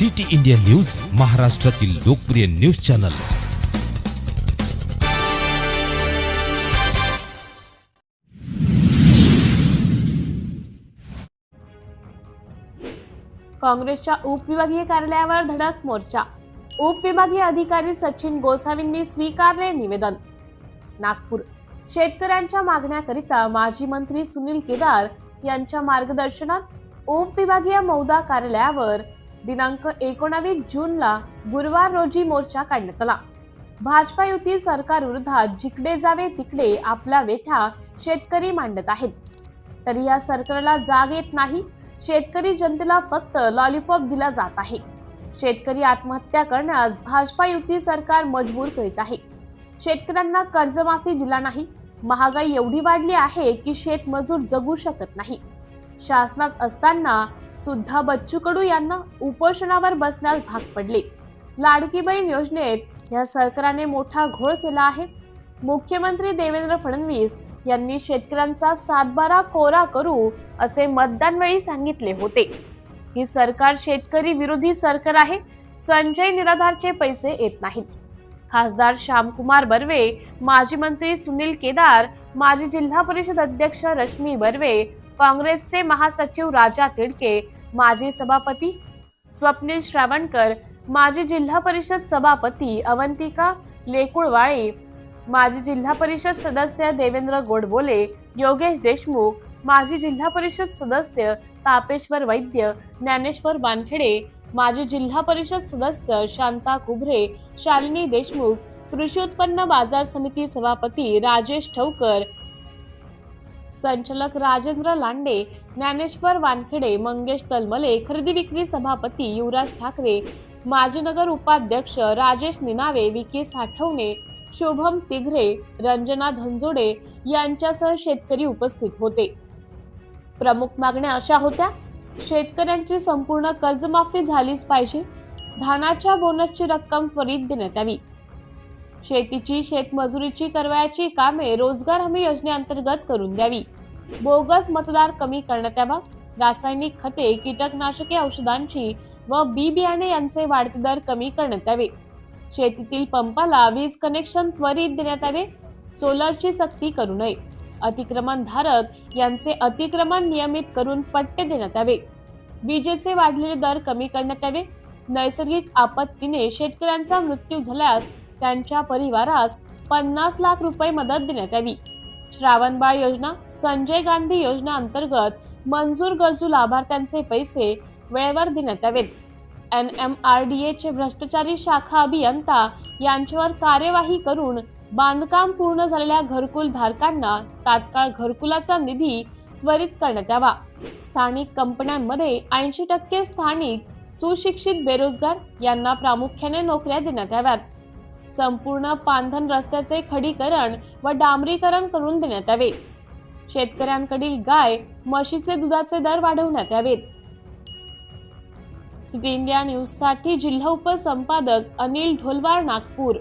City India news महाराष्ट्रातील लोकप्रिय news channel. काँग्रेसच्या उपविभागीय कार्यालयावर धडक मोर्चा. उपविभागीय अधिकारी सचिन गोसावींनी स्वीकारले निवेदन. नागपूर. शेतकऱ्यांच्या मागण्याकरिता माजी मंत्री सुनील केदार यांच्या मार्गदर्शनात उपविभागीय मौदा कार्यालयावर दिनांक एकोणावीस जूनला गुरुवार रोजी मोर्चा काढण्यात आला. भाजपा युती सरकार विरोधात जिकडे जावे तिकडे आपल्या व्यथा शेतकरी मांडत आहेत. तरी या सरकारला जाग येत नाही. शेतकरी जनतेला फक्त लॉलीपॉप दिला जात आहे. शेतकरी आत्महत्या करण्यास भाजपा युती सरकार मजबूर करीत आहे. शेतकऱ्यांना कर्जमाफी दिला नाही. महागाई एवढी वाढली आहे की शेतमजूर जगू शकत नाही. शासनात असताना सुद्धा बच्चू कडू यांना उपोषणावर बसण्यास भाग पडले. लाडकी बहीण योजनेत या सरकारने मोठा घोळ केला आहे. मुख्यमंत्री देवेंद्र फडणवीस यांनी शेतकऱ्यांचा सातबारा कोरा करू असे मतदानवेळी सांगितले होते. ही सरकार शेतकरी विरोधी सरकार आहे. संजय निराधारचे पैसे येत नाहीत. खासदार श्यामकुमार बर्वे माजी मंत्री सुनील केदार माजी जिल्हा परिषद अध्यक्ष रश्मी बर्वे काँग्रेसचे महासचिव राजा तिडके माजी सभापती स्वप्नील श्रावणकर माजी जिल्हा परिषद सभापती अवंतिका लेकुळवाळे माजी जिल्हा परिषद सदस्य देवेंद्र गोडबोले योगेश देशमुख माजी जिल्हा परिषद सदस्य तापेश्वर वैद्य ज्ञानेश्वर वानखेडे माजी जिल्हा परिषद सदस्य शांता कुभरे शालिनी देशमुख कृषी उत्पन्न बाजार समिती सभापती राजेश ठवकर संचालक राजेंद्र लांडे ज्ञानेश्वर वानखेडे मंगेश तलमले खरेदी विक्री सभापती युवराज ठाकरे माजी नगर उपाध्यक्ष राजेश निनावे विकी साठवणे शुभम तिघरे रंजना धनजोडे यांच्यासह शेतकरी उपस्थित होते. प्रमुख मागण्या अशा होत्या शेतकऱ्यांची संपूर्ण कर्जमाफी झालीच पाहिजे धानाच्या बोनसची रक्कम त्वरित देण्यात यावी. शेतीची शेतमजुरीची करवायची कामे रोजगार हमी योजनेअंतर्गत करून द्यावी. बोगस मतदार कमी करण्यात यावा. रासायनिक खते कीटकनाशके औषधांची व बी बियाणे यांचे वाढते दर कमी करण्यात यावे. शेतीतील पंपाला वीज कनेक्शन त्वरित देण्यात यावे. सोलरची सक्ती करू नये. अतिक्रमण धारक यांचे अतिक्रमण नियमित करून पट्टे देण्यात यावे. विजेचे वाढलेले दर कमी करण्यात यावे. नैसर्गिक आपत्तीने शेतकऱ्यांचा मृत्यू झाल्यास त्यांच्या परिवारास पन्नास लाख रुपये मदत देण्यात यावी. श्रावणबाळ योजना संजय गांधी योजना अंतर्गत मंजूर गरजू लाभार्थ्यांचे पैसे वेळेवर देण्यात यावेत. एन एम आर डी एचे भ्रष्टाचारी शाखा अभियंता यांच्यावर कार्यवाही करून बांधकाम पूर्ण झालेल्या घरकुल धारकांना तात्काळ घरकुलाचा निधी त्वरित करण्यात यावा. स्थानिक कंपन्यांमध्ये ऐंशी टक्के स्थानिक सुशिक्षित बेरोजगार यांना प्रामुख्याने नोकऱ्या देण्यात याव्यात. संपूर्ण पांधन रस्त्याचे खडीकरण व डांबरीकरण करून देण्यात यावे. शेतकऱ्यांकडील गाय म्हशीचे दुधाचे दर वाढवण्यात यावेत. सिटी इंडिया न्यूजसाठी जिल्हा उपसंपादक अनिल ढोलवार नागपूर.